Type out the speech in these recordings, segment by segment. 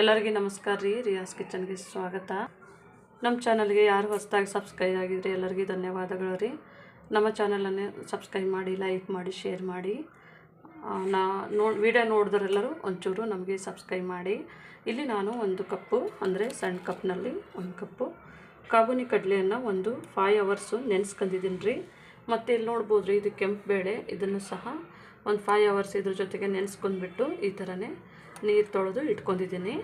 ಎಲ್ಲರಿಗೂ ನಮಸ್ಕಾರ ರೀ ರಿಯಾಸ್ ಕಿಚನ್ಗೆ ಸ್ವಾಗತ. ನಮ್ಮ ಚಾನಲ್ಗೆ ಯಾರು ಹೊಸದಾಗಿ ಸಬ್ಸ್ಕ್ರೈಬ್ ಆಗಿದ್ರೆ ಎಲ್ಲರಿಗೂ ಧನ್ಯವಾದಗಳು ರೀ. ನಮ್ಮ ಚಾನಲನ್ನೇ ಸಬ್ಸ್ಕ್ರೈಬ್ ಮಾಡಿ, ಲೈಕ್ ಮಾಡಿ, ಶೇರ್ ಮಾಡಿ. ನಾ ನೋಡಿ ವಿಡಿಯೋ ನೋಡಿದ್ರೆಲ್ಲರೂ ಒಂಚೂರು ನಮಗೆ ಸಬ್ಸ್ಕ್ರೈಬ್ ಮಾಡಿ. ಇಲ್ಲಿ ನಾನು ಒಂದು ಕಪ್ಪು, ಅಂದರೆ ಸಣ್ಣ ಕಪ್ನಲ್ಲಿ ಒಂದು ಕಪ್ಪು, ಕಾಬೂನಿ ಕಡಲೆಯನ್ನು ಒಂದು ಫೈವ್ ಅವರ್ಸು ನೆನೆಸ್ಕೊಂಡಿದ್ದೀನಿ ರೀ. ಮತ್ತು ಇಲ್ಲಿ ನೋಡ್ಬೋದು ರೀ ಇದು ಕೆಂಪು ಬೇಳೆ, ಇದನ್ನು ಸಹ ಒಂದು ಫೈವ್ ಅವರ್ಸ್ ಇದ್ರ ಜೊತೆಗೆ ನೆನೆಸ್ಕೊಂಡ್ಬಿಟ್ಟು ಈ ಥರನೇ ನೀರು ತೊಳೆದು ಇಟ್ಕೊಂಡಿದ್ದೀನಿ.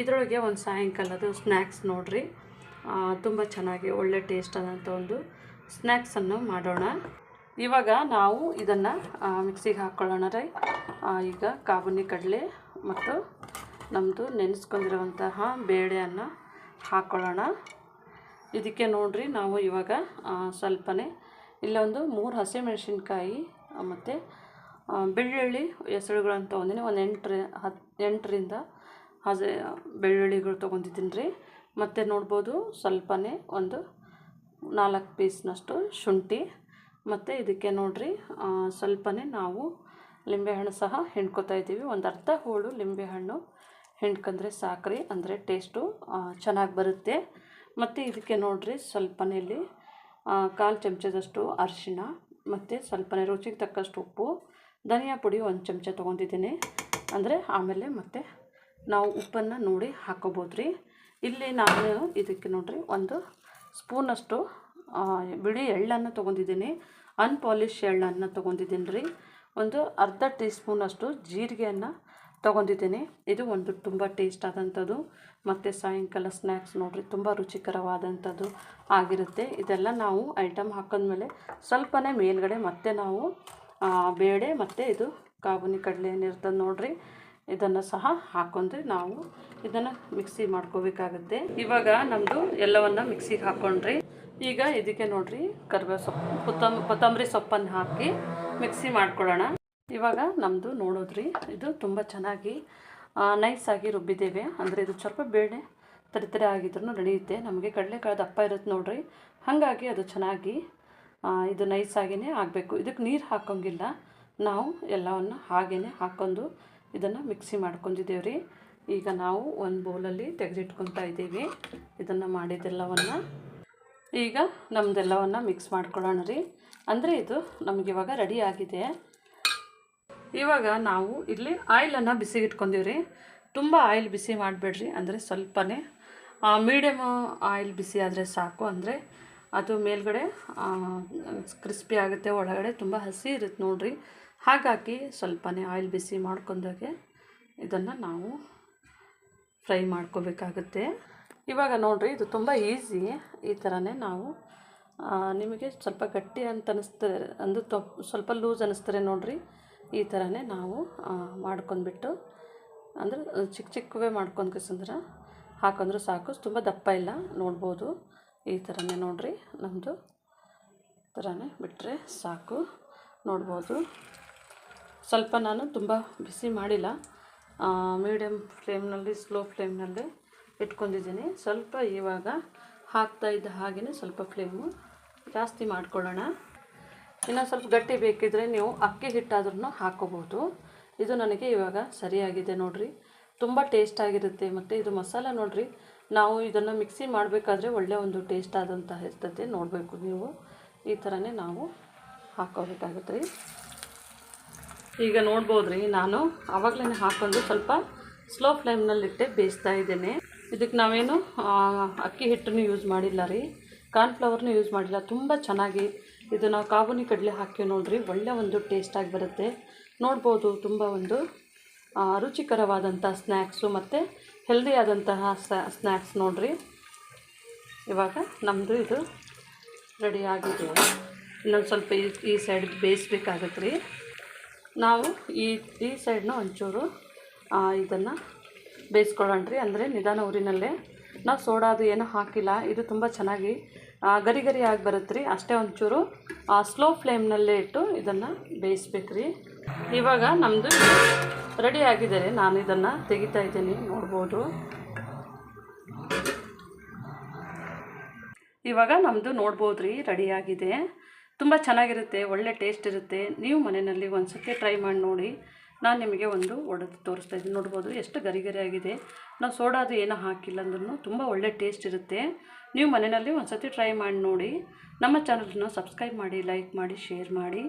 ಇದರೊಳಗೆ ಒಂದು ಸಾಯಂಕಾಲದ ಸ್ನ್ಯಾಕ್ಸ್ ನೋಡಿರಿ. ತುಂಬ ಚೆನ್ನಾಗಿ ಒಳ್ಳೆ ಟೇಸ್ಟ್ ಆದಂಥ ಒಂದು ಸ್ನ್ಯಾಕ್ಸನ್ನು ಮಾಡೋಣ. ಇವಾಗ ನಾವು ಇದನ್ನು ಮಿಕ್ಸಿಗೆ ಹಾಕ್ಕೊಳ್ಳೋಣ ರೀ. ಈಗ ಕಾಬೂನಿ ಕಡಲೆ ಮತ್ತು ನಮ್ಮದು ನೆನೆಸ್ಕೊಂಡಿರುವಂತಹ ಬೇಳೆಯನ್ನು ಹಾಕ್ಕೊಳ್ಳೋಣ ಇದಕ್ಕೆ ನೋಡ್ರಿ ನಾವು ಇವಾಗ ಸ್ವಲ್ಪನೇ ಇಲ್ಲೊಂದು ಮೂರು ಹಸಿಮೆಣಸಿನ್ಕಾಯಿ ಮತ್ತು ಬೆಳ್ಳುಳ್ಳಿ ಹೆಸರುಗಳನ್ನು ತೊಗೊಂಡಿನಿ ಒಂದು ಎಂಟರ ಹತ್ತು ಎಂಟರಿಂದ ಹಸೆ ಬೆಳ್ಳುಳ್ಳಿಗಳು ತೊಗೊಂಡಿದ್ದೀನಿ ರೀ ಮತ್ತು ನೋಡ್ಬೋದು ಸ್ವಲ್ಪನೇ ಒಂದು ನಾಲ್ಕು ಪೀಸ್ನಷ್ಟು ಶುಂಠಿ. ಮತ್ತು ಇದಕ್ಕೆ ನೋಡಿರಿ ಸ್ವಲ್ಪನೇ ನಾವು ಲಿಂಬೆಹಣ್ಣು ಸಹ ಹಿಂಡ್ಕೊತಾ ಇದ್ದೀವಿ. ಒಂದು ಅರ್ಧ ಹೋಳು ಲಿಂಬೆಹಣ್ಣು ಹಿಂಡ್ಕೊಂಡ್ರೆ ಸಾಕ್ರಿ, ಅಂದರೆ ಟೇಸ್ಟು ಚೆನ್ನಾಗಿ ಬರುತ್ತೆ. ಮತ್ತು ಇದಕ್ಕೆ ನೋಡಿರಿ, ಸ್ವಲ್ಪನೇ ಇಲ್ಲಿ ಕಾಲು ಚಮಚದಷ್ಟು ಅರಿಶಿಣ, ಮತ್ತು ಸ್ವಲ್ಪನೇ ರುಚಿಗೆ ತಕ್ಕಷ್ಟು ಉಪ್ಪು. ಧನಿಯಾ ಪುಡಿ ಒಂದು ಚಮಚ ತೊಗೊಂಡಿದ್ದೀನಿ. ಅಂದರೆ ಆಮೇಲೆ ಮತ್ತೆ ನಾವು ಉಪ್ಪನ್ನು ನೋಡಿ ಹಾಕೋಬೋದು ರೀ ಇಲ್ಲಿ ನಾನು ಇದಕ್ಕೆ ನೋಡಿರಿ, ಒಂದು ಸ್ಪೂನಷ್ಟು ಬಿಳಿ ಎಳ್ಳನ್ನು ತೊಗೊಂಡಿದ್ದೀನಿ. ಅನ್ಪಾಲಿಷ್ ಎಳ್ಳನ್ನು ತೊಗೊಂಡಿದ್ದೀನಿ ರೀ ಒಂದು ಅರ್ಧ ಟೀ ಸ್ಪೂನಷ್ಟು ಜೀರಿಗೆಯನ್ನು ತೊಗೊಂಡಿದ್ದೀನಿ. ಇದು ಒಂದು ತುಂಬ ಟೇಸ್ಟ್ ಆದಂಥದ್ದು. ಮತ್ತು ಸಾಯಂಕಾಲ ಸ್ನ್ಯಾಕ್ಸ್ ನೋಡಿರಿ, ತುಂಬ ರುಚಿಕರವಾದಂಥದ್ದು ಆಗಿರುತ್ತೆ. ಇದೆಲ್ಲ ನಾವು ಐಟಮ್ ಹಾಕಿದ್ಮೇಲೆ ಸ್ವಲ್ಪನೇ ಮೇಲ್ಗಡೆ ಮತ್ತೆ ನಾವು ಬೇಳೆ ಮತ್ತು ಇದು ಕಾಬೂನಿ ಕಡಲೆ ಏನಿರ್ತದೆ ನೋಡಿರಿ. ಇದನ್ನು ಸಹ ಹಾಕೊಂಡು ನಾವು ಇದನ್ನು ಮಿಕ್ಸಿ ಮಾಡ್ಕೋಬೇಕಾಗುತ್ತೆ. ಇವಾಗ ನಮ್ಮದು ಎಲ್ಲವನ್ನು ಮಿಕ್ಸಿಗೆ ಹಾಕ್ಕೊಂಡ್ರಿ ಈಗ ಇದಕ್ಕೆ ನೋಡ್ರಿ ಕರಿಬೇವು ಸೊಪ್ಪು ಕೊತ್ತಂಬ ಕೊತ್ತಂಬರಿ ಸೊಪ್ಪನ್ನು ಹಾಕಿ ಮಿಕ್ಸಿ ಮಾಡ್ಕೊಳ್ಳೋಣ. ಇವಾಗ ನಮ್ಮದು ನೋಡೋದ್ರಿ, ಇದು ತುಂಬ ಚೆನ್ನಾಗಿ ನೈಸಾಗಿ ರುಬ್ಬಿದ್ದೇವೆ. ಅಂದರೆ ಇದು ಸ್ವಲ್ಪ ಬೇಳೆ ತರಿತರೆ ಆಗಿದ್ರೂ ನಡೆಯುತ್ತೆ. ನಮಗೆ ಕಡಲೆಕಾಳು ದಪ್ಪ ಇರುತ್ತೆ ನೋಡ್ರಿ. ಹಾಗಾಗಿ ಅದು ಚೆನ್ನಾಗಿ ಇದು ನೈಸಾಗಿಯೇ ಆಗಬೇಕು. ಇದಕ್ಕೆ ನೀರು ಹಾಕೋಂಗಿಲ್ಲ. ನಾವು ಎಲ್ಲವನ್ನು ಹಾಗೇ ಹಾಕ್ಕೊಂಡು ಇದನ್ನು ಮಿಕ್ಸಿ ಮಾಡ್ಕೊಂಡಿದ್ದೇವೆ ರೀ ಈಗ ನಾವು ಒಂದು ಬೌಲಲ್ಲಿ ತೆಗೆದಿಟ್ಕೊತಾ ಇದ್ದೀವಿ. ಇದನ್ನು ಮಾಡಿದ್ದೆಲ್ಲವನ್ನು. ಈಗ ನಮ್ಮದೆಲ್ಲವನ್ನು ಮಿಕ್ಸ್ ಮಾಡ್ಕೊಳ್ಳೋಣ ರೀ. ಅಂದರೆ ಇದು ನಮಗಿವಾಗ ರೆಡಿ ಆಗಿದೆ. ಇವಾಗ ನಾವು ಇಲ್ಲಿ ಆಯಿಲನ್ನು ಬಿಸಿಗೆ ರೀ ತುಂಬ ಆಯಿಲ್ ಬಿಸಿ ಮಾಡಬೇಡ್ರಿ. ಅಂದರೆ ಸ್ವಲ್ಪನೇ ಮೀಡಿಯಮ್ ಆಯಿಲ್ ಬಿಸಿ ಆದರೆ ಸಾಕು. ಅಂದರೆ ಅದು ಮೇಲ್ಗಡೆ ಕ್ರಿಸ್ಪಿ ಆಗುತ್ತೆ, ಒಳಗಡೆ ತುಂಬ ಹಸಿ ಇರುತ್ತೆ ನೋಡ್ರಿ. ಹಾಗಾಗಿ ಸ್ವಲ್ಪನೇ ಆಯಿಲ್ ಬಿಸಿ ಮಾಡ್ಕೊಂಡಾಗೆ ಇದನ್ನು ನಾವು ಫ್ರೈ ಮಾಡ್ಕೋಬೇಕಾಗುತ್ತೆ. ಇವಾಗ ನೋಡ್ರಿ, ಇದು ತುಂಬ ಈಸಿ ಈ ಥರನೇ ನಾವು ನಿಮಗೆ ಸ್ವಲ್ಪ ಗಟ್ಟಿ ಅಂತ ಅನ್ನಿಸ್ತಾರೆ ಅಂದು ತೊಪ್ ಸ್ವಲ್ಪ ಲೂಸ್ ಅನ್ನಿಸ್ತಾರೆ ನೋಡ್ರಿ. ಈ ಥರನೇ ನಾವು ಮಾಡ್ಕೊಂಡ್ಬಿಟ್ಟು, ಅಂದರೆ ಚಿಕ್ಕ ಚಿಕ್ಕವೇ ಮಾಡ್ಕೊಂಡ್ಕಸಂದ್ರೆ ಹಾಕೊಂಡ್ರೆ ಸಾಕು, ತುಂಬ ದಪ್ಪ ಇಲ್ಲ, ನೋಡ್ಬೋದು. ಈ ಥರನೇ ನೋಡ್ರಿ ನಮ್ಮದು. ಥರನೇ ಬಿಟ್ಟರೆ ಸಾಕು. ನೋಡ್ಬೋದು. ಸ್ವಲ್ಪ ನಾನು ತುಂಬ ಬಿಸಿ ಮಾಡಿಲ್ಲ. ಮೀಡಿಯಮ್ ಫ್ಲೇಮ್ನಲ್ಲಿ ಸ್ಲೋ ಫ್ಲೇಮ್ನಲ್ಲಿ ಇಟ್ಕೊಂಡಿದ್ದೀನಿ. ಸ್ವಲ್ಪ ಇವಾಗ ಹಾಕ್ತಾ ಇದ್ದ ಹಾಗೆಯೇ ಸ್ವಲ್ಪ ಫ್ಲೇಮು ಜಾಸ್ತಿ ಮಾಡ್ಕೊಳ್ಳೋಣ. ಇನ್ನು ಸ್ವಲ್ಪ ಗಟ್ಟಿ ಬೇಕಿದ್ರೆ ನೀವು ಅಕ್ಕಿ ಹಿಟ್ಟಾದ್ರೂ ಹಾಕೋಬೋದು ಇದು ನನಗೆ ಇವಾಗ ಸರಿಯಾಗಿದೆ ನೋಡಿರಿ. ತುಂಬ ಟೇಸ್ಟ್ ಆಗಿರುತ್ತೆ. ಮತ್ತು ಇದು ಮಸಾಲ ನೋಡಿರಿ, ನಾವು ಇದನ್ನು ಮಿಕ್ಸಿ ಮಾಡಬೇಕಾದ್ರೆ ಒಳ್ಳೆಯ ಒಂದು ಟೇಸ್ಟ್ ಆದಂತಹ ಇರ್ತದೆ. ನೋಡಬೇಕು ನೀವು. ಈ ಥರನೇ ನಾವು ಹಾಕೋಬೇಕಾಗುತ್ತೆ ರೀ. ಈಗ ನೋಡ್ಬೋದ್ರಿ, ನಾನು ಆವಾಗಲೇ ಹಾಕೊಂಡು ಸ್ವಲ್ಪ ಸ್ಲೋ ಫ್ಲೇಮ್ನಲ್ಲಿಟ್ಟೆ ಬೇಯಿಸ್ತಾ ಇದ್ದೇನೆ. ಇದಕ್ಕೆ ನಾವೇನು ಅಕ್ಕಿ ಹಿಟ್ಟನ್ನು ಯೂಸ್ ಮಾಡಿಲ್ಲ ರೀ. ಕಾರ್ನ್ಫ್ಲವರ್ನು ಯೂಸ್ ಮಾಡಿಲ್ಲ. ತುಂಬ ಚೆನ್ನಾಗಿ ಇದು ನಾವು ಕಾಬೂನಿ ಕಡಲೆ ಹಾಕಿ ನೋಡ್ರಿ. ಒಳ್ಳೆ ಒಂದು ಟೇಸ್ಟಾಗಿ ಬರುತ್ತೆ. ನೋಡ್ಬೋದು, ತುಂಬ ಒಂದು ರುಚಿಕರವಾದಂಥ ಸ್ನ್ಯಾಕ್ಸು ಮತ್ತು ಹೆಲ್ದಿ ಆದಂತಹ ಸ್ನ್ಯಾಕ್ಸ್ ನೋಡ್ರಿ. ಇವಾಗ ನಮ್ಮದು ಇದು ರೆಡಿ ಆಗಿದೆ. ಇನ್ನೊಂದು ಸ್ವಲ್ಪ ಈ ಈ ಸೈಡ್ ಬೇಯಿಸ್ಬೇಕಾಗತ್ತೆ ರೀ. ನಾವು ಈ ಈ ಸೈಡ್ನ ಒಂಚೂರು ಇದನ್ನು ಬೇಯಿಸ್ಕೊಳ್ಳೋಣ ರೀ. ಅಂದರೆ ನಿಧಾನ ಊರಿನಲ್ಲೇ. ನಾವು ಸೋಡಾದು ಏನೂ ಹಾಕಿಲ್ಲ. ಇದು ತುಂಬ ಚೆನ್ನಾಗಿ ಗರಿ ಗರಿ ಆಗಿ ಬರುತ್ತೆ ರೀ. ಅಷ್ಟೇ ಒಂಚೂರು ಸ್ಲೋ ಫ್ಲೇಮ್ನಲ್ಲೇ ಇಟ್ಟು ಇದನ್ನು ಬೇಯಿಸ್ಬೇಕು ರೀ ಇವಾಗ ನಮ್ಮದು ರೆಡಿ ಆಗಿದೆ ರೀ ನಾನು ಇದನ್ನು ತೆಗಿತಾ ಇದ್ದೀನಿ. ನೋಡ್ಬೋದು. ಇವಾಗ ನಮ್ಮದು ನೋಡ್ಬೋದು ರೀ ರೆಡಿಯಾಗಿದೆ ತುಂಬ ಚೆನ್ನಾಗಿರುತ್ತೆ, ಒಳ್ಳೆ ಟೇಸ್ಟ್ ಇರುತ್ತೆ. ನೀವು ಮನೆಯಲ್ಲಿ ಒಂದು ಸತಿ ಟ್ರೈ ಮಾಡಿ ನೋಡಿ. ನಾನು ನಿಮಗೆ ಒಂದು ಒಡೆದು ತೋರಿಸ್ತಾ ಇದ್ದೀನಿ. ನೋಡ್ಬೋದು, ಎಷ್ಟು ಗರಿ ಆಗಿದೆ ನಾವು ಸೋಡಾ ಅದು ಏನೂ ಹಾಕಿಲ್ಲ ಅಂದ್ರೂ ತುಂಬ ಒಳ್ಳೆ ಟೇಸ್ಟ್ ಇರುತ್ತೆ. ನೀವು ಮನೆಯಲ್ಲಿ ಒಂದು ಸತಿ ಟ್ರೈ ಮಾಡಿ ನೋಡಿ. ನಮ್ಮ ಚಾನಲನ್ನು ಸಬ್ಸ್ಕ್ರೈಬ್ ಮಾಡಿ, ಲೈಕ್ ಮಾಡಿ, ಶೇರ್ ಮಾಡಿ.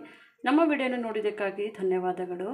ನಮ್ಮ ವಿಡಿಯೋನ ನೋಡಿದ್ದಕ್ಕಾಗಿ ಧನ್ಯವಾದಗಳು.